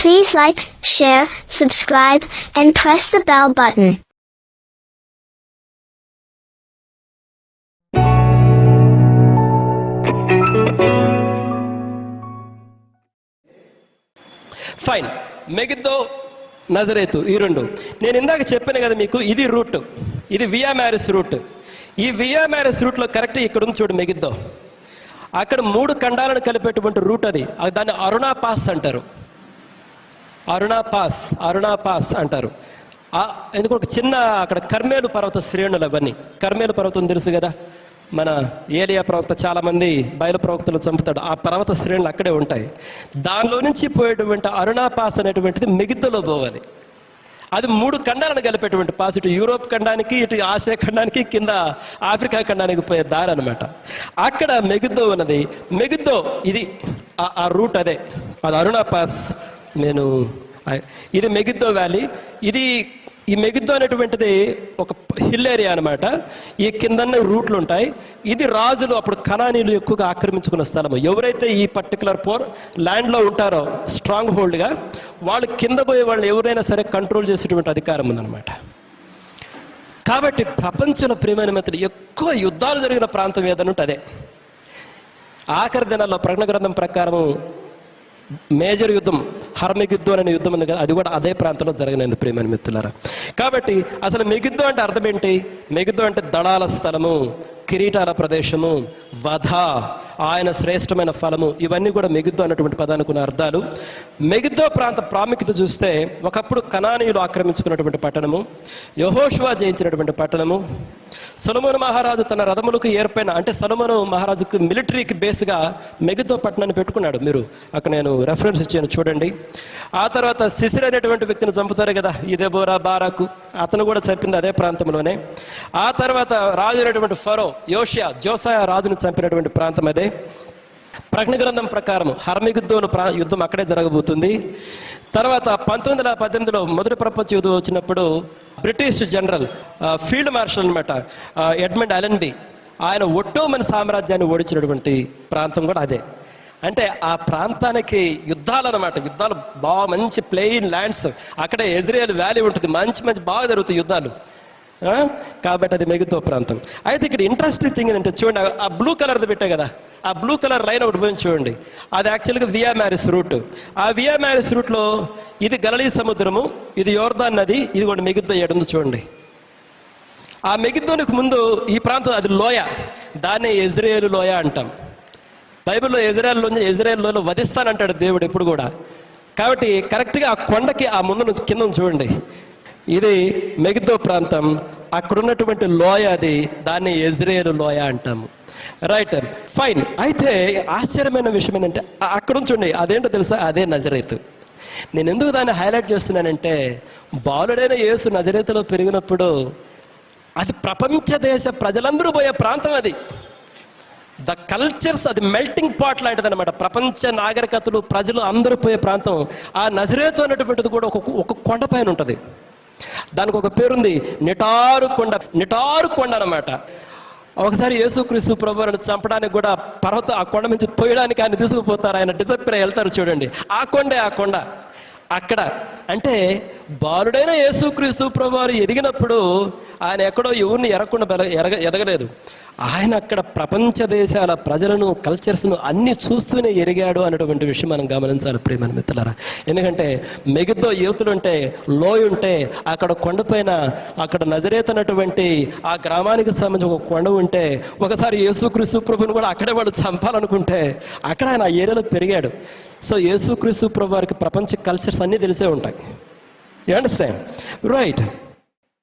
Please like, share, subscribe, and press the bell button. Fine Megiddo Nazareth ఈ రెండు. నేను ఇందాక చెప్పాను కదా మీకు ఇది రూట్ ఇది వియా మ్యారిస్ రూట్ ఈ వియా మ్యారిస్ రూట్లో కరెక్ట్ ఇక్కడ ఉంది చూడు మెగిద్దో అక్కడ మూడు ఖండాలను కలిపేటువంటి రూట్ అది. అది దాన్ని అరుణా పాస్ అంటారు. అరుణా పాస్ అరుణా పాస్ అంటారు ఎందుకు ఒక చిన్న అక్కడ కర్మేలు పర్వత శ్రేణులు అవన్నీ. కర్మేలు పర్వతం తెలుసు కదా? మన ఏలియా ప్రవక్త చాలామంది బయలు ప్రవక్తలు చంపుతాడు. ఆ పర్వత శ్రేణులు అక్కడే ఉంటాయి. దానిలో నుంచి పోయేటువంటి అరుణా పాస్ అనేటువంటిది మిగిద్దలో పోవాలి. అది మూడు ఖండాలను కలిపేటువంటి పాస్. ఇటు యూరోప్ ఖండానికి ఇటు ఆసియా ఖండానికి కింద ఆఫ్రికా ఖండానికి పోయే దారి అనమాట అక్కడ మెగిద్దో ఉన్నది. మెగిద్దో ఇది ఆ- ఆ రూట్ అదే. అది అరుణా పాస్ నేను ఇది మెగిద్దో వ్యాలీ. ఇది ఈ మెగిద్దో అనేటువంటిది ఒక హిల్ ఏరియా అనమాట ఈ కిందనే రూట్లు ఉంటాయి. ఇది రాజులు అప్పుడు కణానీలు ఎక్కువగా ఆక్రమించుకున్న స్థలం ఎవరైతే ఈ పర్టికులర్ పోర్ ల్యాండ్లో ఉంటారో స్ట్రాంగ్ హోల్డ్గా వాళ్ళు కింద పోయే వాళ్ళు ఎవరైనా సరే కంట్రోల్ చేసేటువంటి అధికారం ఉందన్నమాట. కాబట్టి ప్రపంచంలో ప్రియమైన మిత్రులు ఎక్కువ యుద్ధాలు జరిగిన ప్రాంతం ఏదైనా ఉంటే అదే. ఆఖరి దినాల్లో ప్రకటన గ్రంథం ప్రకారం మేజర్ యుద్ధం హర్మిగిద్దు అనే యుద్ధం ఉంది కదా అది కూడా అదే ప్రాంతంలో జరగనండి ప్రేమని మిత్రులారా. కాబట్టి అసలు మెగిద్దు అంటే అర్థం ఏంటి? మెగిద్దు అంటే దళాల స్థలము. కిరీటాల ప్రదేశము వధ ఆయన శ్రేష్టమైన ఫలము ఇవన్నీ కూడా మెగిద్దు అన్నటువంటి పదానికి ఉన్న అర్థాలు. మెగిద్దో ప్రాంత ప్రాముఖ్యత చూస్తే ఒకప్పుడు కణానీయులు ఆక్రమించుకున్నటువంటి పట్టణము యహోష్వా జయించినటువంటి పట్టణము. సొలమోను మహారాజు తన రథములకు ఏర్పైన అంటే సొలమోను మహారాజుకు మిలిటరీకి బేస్గా మెగిద్దో పట్టణాన్ని పెట్టుకున్నాడు మీరు. అక్కడ నేను రెఫరెన్స్ ఇచ్చాను చూడండి. ఆ తర్వాత శిశిర్ అనేటువంటి వ్యక్తిని చంపుతారు కదా ఇదే బోరా బారాకు. అతను కూడా చంపింది అదే ప్రాంతంలోనే. ఆ తర్వాత రాజు అయినటువంటి ఫరో యోషియా జోసాయ రాజును చంపినటువంటి ప్రాంతం అదే. ప్రజ్ఞ గ్రంథం ప్రకారం హర్మిగుద్దోను ప్రా యుద్ధం అక్కడే జరగబోతుంది. తర్వాత పంతొమ్మిది వందల పద్దెనిమిదిలో మొదటి ప్రపంచ యుద్ధం వచ్చినప్పుడు బ్రిటిష్ జనరల్ ఫీల్డ్ మార్షల్ అనమాట ఎడ్మండ్ అలెన్బీ ఆయన ఒట్టోమన్ సామ్రాజ్యాన్ని ఓడించినటువంటి ప్రాంతం కూడా అదే. అంటే ఆ ప్రాంతానికి యుద్ధాలు అనమాట యుద్ధాలు బాగా మంచి ప్లెయిన్ ల్యాండ్స్ అక్కడే ఇజ్రాయెల్ వ్యాలీ ఉంటుంది మంచి మంచి బాగా జరుగుతాయి యుద్ధాలు. కాబట్టి అది మెగుతో ప్రాంతం. అయితే ఇక్కడ ఇంట్రెస్టింగ్ థింగ్ ఏంటంటే చూడండి ఆ- బ్లూ కలర్ది పెట్టా కదా. ఆ బ్లూ కలర్ లైన్ ఒకటి పోయి చూడండి. అది యాక్చువల్గా వియా మ్యారిస్ రూట్ ఆ వియా మ్యారిస్ రూట్లో ఇది గలలీ సముద్రము ఇది యోర్దాన్ నది ఇది కూడా మెగుద్దో ఎడుంది చూడండి. ఆ మెగిద్దోనికి ముందు ఈ ప్రాంతం అది లోయ. దాన్నే ఇజ్రాయేలు లోయ అంటాం. బైబిల్లో ఎజ్రాయల్లో ఇజ్రాయెల్లో వధిస్తానంటాడు దేవుడు ఎప్పుడు కూడా. కాబట్టి కరెక్ట్గా ఆ కొండకి ఆ ముందు నుంచి కింద నుంచి చూడండి. ఇది మెగిద్దో ప్రాంతం. అక్కడ ఉన్నటువంటి లోయ అది. దాన్ని ఇజ్రాయేలు లోయ అంటాము. రైట్ ఫైన్ అయితే ఆశ్చర్యమైన విషయం ఏంటంటే అక్కడ నుంచి అదేంటో తెలుసా? అదే నజరైతు. నేను ఎందుకు దాన్ని హైలైట్ చేస్తున్నానంటే బాలుడైన యేసు నజరేతులో పెరిగినప్పుడు అది ప్రపంచ దేశ ప్రజలందరూ పోయే ప్రాంతం అది. ద కల్చర్స్ అది మెల్టింగ్ పాట్ లాంటిది అనమాట ప్రపంచ నాగరికతలు ప్రజలు అందరూ పోయే ప్రాంతం. ఆ నజరేతు అనేటువంటిది కూడా ఒక ఒక కొండ పైన ఉంటుంది. దానికి ఒక పేరుంది. నిటారు కొండ నిటారు కొండ అనమాట ఒకసారి యేసుక్రీస్తు ప్రభువుని చంపడానికి కూడా పర్వత ఆ కొండ నుంచి తోయడానికి ఆయన తీసుకుపోతారు. ఆయన డిసప్పిర్ వెళ్తారు చూడండి. ఆ కొండే ఆ కొండ. అక్కడ అంటే బాలుడైన యేసుక్రీస్తు ప్రభువారు ఎదిగినప్పుడు ఆయన ఎక్కడో ఎవరిని ఎరగకుండా బెల- ఎరగ ఎదగలేదు. ఆయన అక్కడ ప్రపంచ దేశాల ప్రజలను కల్చర్స్ను అన్ని చూస్తూనే ఎరిగాడు అనేటువంటి విషయం మనం గమనించాలి ప్రేమ మిత్రులారా. ఎందుకంటే మిగతా యువతులు ఉంటే లోయ ఉంటే అక్కడ కొండపైన అక్కడ నజరేత్ అన్నటువంటి ఆ గ్రామానికి సంబంధించి ఒక కొండ ఉంటే ఒకసారి యేసుక్రీస్తు ప్రభుని కూడా అక్కడే వాడు చంపాలనుకుంటే అక్కడ ఆయన ఆ ఏరియాలో పెరిగాడు. సో యేసుక్రీస్తు ప్రభు వారికి ప్రపంచ కల్చర్స్ అన్నీ తెలిసే ఉంటాయి. You understand? Right.